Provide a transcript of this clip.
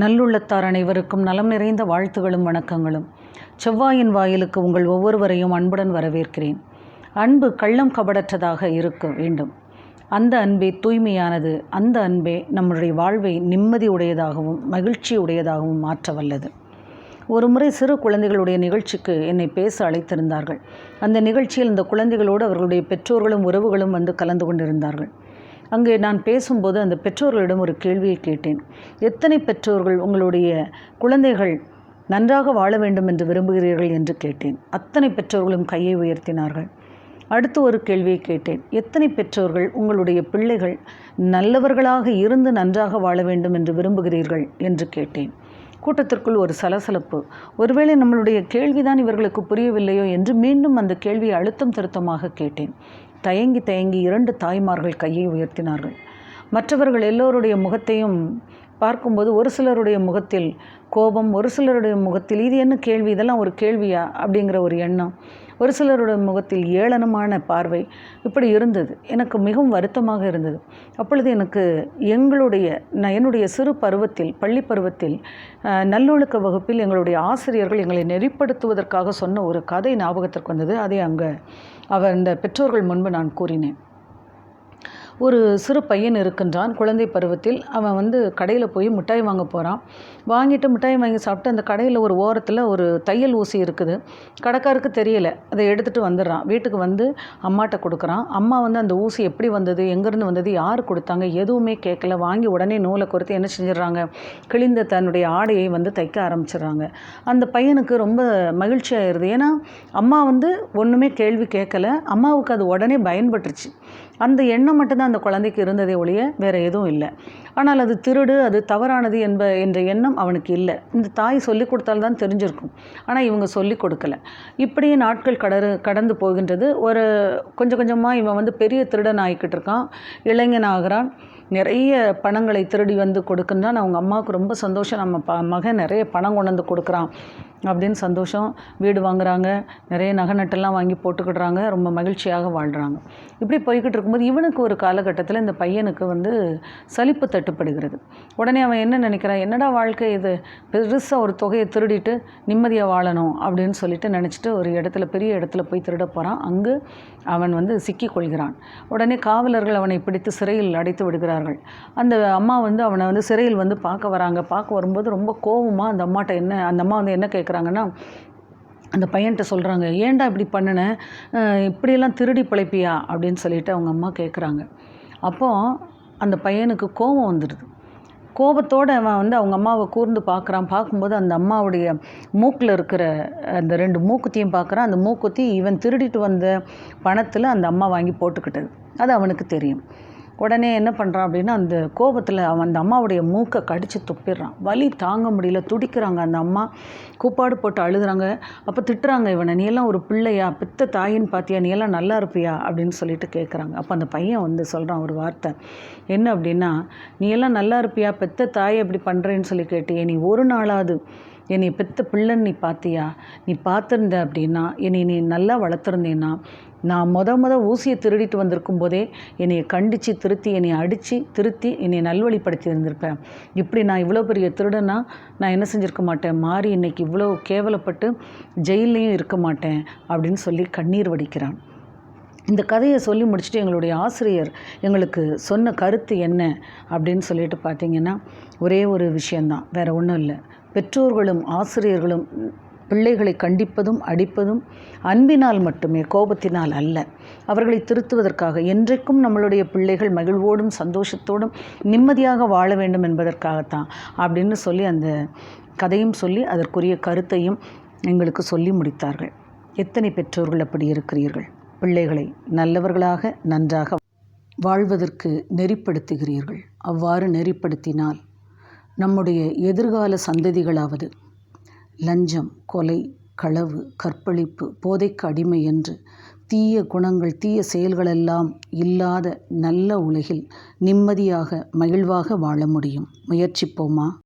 நல்லுள்ளத்தார் அனைவருக்கும் நலம் நிறைந்த வாழ்த்துகளும் வணக்கங்களும். செவ்வாயின் வாயிலுக்கு உங்கள் ஒவ்வொருவரையும் அன்புடன் வரவேற்கிறேன். அன்பு கள்ளம் கபடற்றதாக இருக்க வேண்டும். அந்த அன்பே தூய்மையானது. அந்த அன்பே நம்முடைய வாழ்வை நிம்மதி உடையதாகவும் மகிழ்ச்சி உடையதாகவும் மாற்ற வல்லது ஒரு முறை சிறு குழந்தைகளுடைய நிகழ்ச்சிக்கு என்னை பேச அழைத்திருந்தார்கள். அந்த நிகழ்ச்சியில் இந்த குழந்தைகளோடு அவர்களுடைய பெற்றோர்களும் உறவுகளும் வந்து கலந்து கொண்டிருந்தார்கள். அங்கே நான் பேசும்போது அந்த பெற்றோர்களிடம் ஒரு கேள்வியை கேட்டேன். எத்தனை பெற்றோர்கள் உங்களுடைய குழந்தைகள் நன்றாக வாழ வேண்டும் என்று விரும்புகிறீர்கள் என்று கேட்டேன். அத்தனை பெற்றோர்களும் கையை உயர்த்தினார்கள். அடுத்து ஒரு கேள்வியை கேட்டேன். எத்தனை பெற்றோர்கள் உங்களுடைய பிள்ளைகள் நல்லவர்களாக இருந்து நன்றாக வாழ வேண்டும் என்று விரும்புகிறீர்கள் என்று கேட்டேன். கூட்டத்திற்குள் ஒரு சலசலப்பு. ஒருவேளை நம்மளுடைய கேள்விதான் இவர்களுக்கு புரியவில்லையோ என்று மீண்டும் அந்த கேள்வியை அழுத்தம் திருத்தமாக கேட்டேன். தயங்கி தயங்கி இரண்டு தாய்மார்கள் கையை உயர்த்தினார்கள். மற்றவர்கள் எல்லோருடைய முகத்தையும் பார்க்கும்போது ஒரு சிலருடைய முகத்தில் கோபம் ஒரு சிலருடைய முகத்தில் இது என்ன கேள்வி? இதெல்லாம் ஒரு கேள்வியா? அப்படிங்கிற ஒரு எண்ணம். ஒரு சிலருடைய முகத்தில் ஏளனமான பார்வை. இப்படி இருந்தது. எனக்கு மிகவும் வருத்தமாக இருந்தது. அப்பொழுது எனக்கு எங்களுடைய நான் என்னுடைய சிறு பருவத்தில் பள்ளி பருவத்தில் நல்லொழுக்க வகுப்பில் எங்களுடைய ஆசிரியர்கள் எங்களை நெறிப்படுத்துவதற்காக சொன்ன ஒரு கதை ஞாபகத்திற்கு வந்தது. அதை அங்கே அவர் இந்த பெற்றோர்கள் முன்பு நான் கூறினேன். ஒரு சிறு பையன் இருக்கின்றான் குழந்தை பருவத்தில். அவன் வந்து கடையில் போய் மிட்டாய் வாங்க போகிறான் வாங்கிட்டு மிட்டாய் வாங்கி சாப்பிட்டு அந்த கடையில் ஒரு ஓரத்தில் ஒரு தையல் ஊசி இருக்குது. கடைக்காருக்கு தெரியலை. அதை எடுத்துகிட்டு வந்துடுறான். வீட்டுக்கு வந்து அம்மாட்ட கொடுக்குறான். அம்மா வந்து அந்த ஊசி எப்படி வந்தது எங்கேருந்து வந்தது யார் கொடுத்தாங்க எதுவுமே கேட்கல. வாங்கி உடனே நூலை கொடுத்து என்ன செஞ்சிடறாங்க? கிழிந்த தன்னுடைய ஆடையை வந்து தைக்க ஆரம்பிச்சிடுறாங்க. அந்த பையனுக்கு ரொம்ப மகிழ்ச்சியாகிடுது ஏன்னா அம்மா வந்து ஒன்றுமே கேள்வி கேட்கல. அம்மாவுக்கு அது உடனே பயன்பட்டுருச்சு. அந்த எண்ணம் மட்டும்தான் அந்த குழந்தைக்கு இருந்ததே ஒழிய வேறு எதுவும் இல்லை. ஆனால் அது திருடு அது தவறானது என்ப என்ற எண்ணம் அவனுக்கு இல்லை. இந்த தாய் சொல்லிக் கொடுத்தால்தான் தெரிஞ்சிருக்கும். ஆனால் இவங்க சொல்லிக் கொடுக்கல. இப்படியே நாட்கள் கடறு கடந்து போகின்றது. ஒரு கொஞ்சம் கொஞ்சமாக இவன் வந்து பெரிய திருடன் ஆகிக்கிட்டு இருக்கான். இளைஞன் ஆகிறான் நிறைய பணங்களை திருடி வந்து கொடுக்குன்றான் அவங்க அம்மாவுக்கு ரொம்ப சந்தோஷம். நம்ம ப மகன் நிறைய பணம் கொண்டு வந்து கொடுக்குறான் அப்படின்னு சந்தோஷம். வீடு வாங்குறாங்க நிறைய நகை நட்டெல்லாம் வாங்கி போட்டுக்கிடுறாங்க ரொம்ப மகிழ்ச்சியாக வாழ்கிறாங்க இப்படி போய்கிட்டு இருக்கும்போது இவனுக்கு ஒரு காலகட்டத்தில் இந்த பையனுக்கு வந்து சலிப்பு தட்டுப்படுகிறது. உடனே அவன் என்ன நினைக்கிறான்? என்னடா வாழ்க்கை இது? பெருசாக ஒரு தொகையை திருடிட்டு நிம்மதியாக வாழணும் அப்படின்னு சொல்லிட்டு நினச்சிட்டு ஒரு இடத்துல பெரிய இடத்துல போய் திருட போகிறான் அங்கு அவன் வந்து சிக்கி கொள்கிறான். உடனே காவலர்கள் அவனை பிடித்து சிறையில் அடைத்து விடுகிறார் விடுகிறார்கள் அந்த அம்மா வந்து அவனை வந்து சிறையில் வந்து பார்க்க வராங்க. பார்க்க வரும்போது ரொம்ப கோபமாக அந்த அம்மாட்ட என்ன அந்த அம்மா வந்து என்ன கேட்குறாங்கன்னா அந்த பையன்கிட்ட சொல்கிறாங்க ஏன்டா இப்படி பண்ணின? இப்படியெல்லாம் திருடி பிழைப்பியா? அப்படின்னு சொல்லிட்டு அவங்க அம்மா கேட்குறாங்க அப்போது அந்த பையனுக்கு கோபம் வந்துடுது. கோபத்தோடு அவன் வந்து அவங்க அம்மாவை கூர்ந்து பார்க்குறான் பார்க்கும்போது அந்த அம்மாவுடைய மூக்கில் இருக்கிற அந்த ரெண்டு மூக்குத்தியும் பார்க்குறான் அந்த மூக்குத்தி இவன் திருடிட்டு வந்த பணத்தில் அந்த அம்மா வாங்கி போட்டுக்கிட்டது. அது அவனுக்கு தெரியும். உடனே என்ன பண்ணுறான் அப்படின்னா அந்த கோபத்தில் அவன் அந்த அம்மாவுடைய மூக்கை கடித்து துப்பிடுறான். வலி தாங்க முடியல துடிக்கிறாங்க அந்த அம்மா. கூப்பாடு போட்டு அழுகுறாங்க. அப்போ திட்டுறாங்க இவனை நீ எல்லாம் ஒரு பிள்ளையா? பித்த தாயின்னு பார்த்தியா நீ எல்லாம் நல்லா இருப்பியா? அப்படின்னு சொல்லிட்டு கேட்குறாங்க அப்போ அந்த பையன் வந்து சொல்கிறான் ஒரு வார்த்தை. என்ன அப்படின்னா நீ எல்லாம் நல்லா இருப்பியா? பெத்த தாயை அப்படி பண்ணுறேன்னு சொல்லி கேட்டியே நீ ஒரு நாளாவது என்னை பெத்த பிள்ளைன்னு நீ பார்த்தியா நீ பார்த்துருந்த அப்படின்னா என்னை நீ நல்லா வளர்த்துருந்தேன்னா நான் மொத மொத ஊசியை திருடிட்டு வந்திருக்கும் போதே என்னை கண்டித்து திருத்தி என்னை அடித்து திருத்தி என்னை நல்வழிப்படுத்தி இருந்திருப்பேன். இப்படி நான் இவ்வளோ பெரிய திருடனா நான் என்ன செஞ்சுருக்க மாட்டேன்? மாறி இன்னைக்கு இவ்வளோ கேவலப்பட்டு ஜெயிலையும் இருக்க மாட்டேன் அப்படின்னு சொல்லி கண்ணீர் வடிக்கிறான். இந்த கதையை சொல்லி முடிச்சுட்டு எங்களுடைய ஆசிரியர் எங்களுக்கு சொன்ன கருத்து என்ன அப்படின்னு சொல்லிட்டு பார்த்தீங்கன்னா ஒரே ஒரு விஷயந்தான் வேறு ஒன்றும் இல்லை. பெற்றோர்களும் ஆசிரியர்களும் பிள்ளைகளை கண்டிப்பதும் அடிப்பதும் அன்பினால் மட்டுமே கோபத்தினால் அல்ல. அவர்களை திருத்துவதற்காக என்றைக்கும் நம்மளுடைய பிள்ளைகள் மகிழ்வோடும் சந்தோஷத்தோடும் நிம்மதியாக வாழ வேண்டும் என்பதற்காகத்தான் அப்படின்னு சொல்லி அந்த கதையும் சொல்லி அதற்குரிய கருத்தையும் எங்களுக்கு சொல்லி முடித்தார்கள். எத்தனை பெற்றோர்கள் அப்படி இருக்கிறீர்கள்? பிள்ளைகளை நல்லவர்களாக நன்றாக வாழ்வதற்கு நெறிப்படுத்துகிறீர்கள். அவ்வாறு நெறிப்படுத்தினால் நம்முடைய எதிர்கால சந்ததிகளாவது. லஞ்சம் கொலை களவு கற்பழிப்பு போதைக்கு அடிமை என்று தீய குணங்கள் தீய செயல்களெல்லாம் இல்லாத நல்ல உலகில் நிம்மதியாக மகிழ்வாக வாழ முடியும். முயற்சிப்போமா?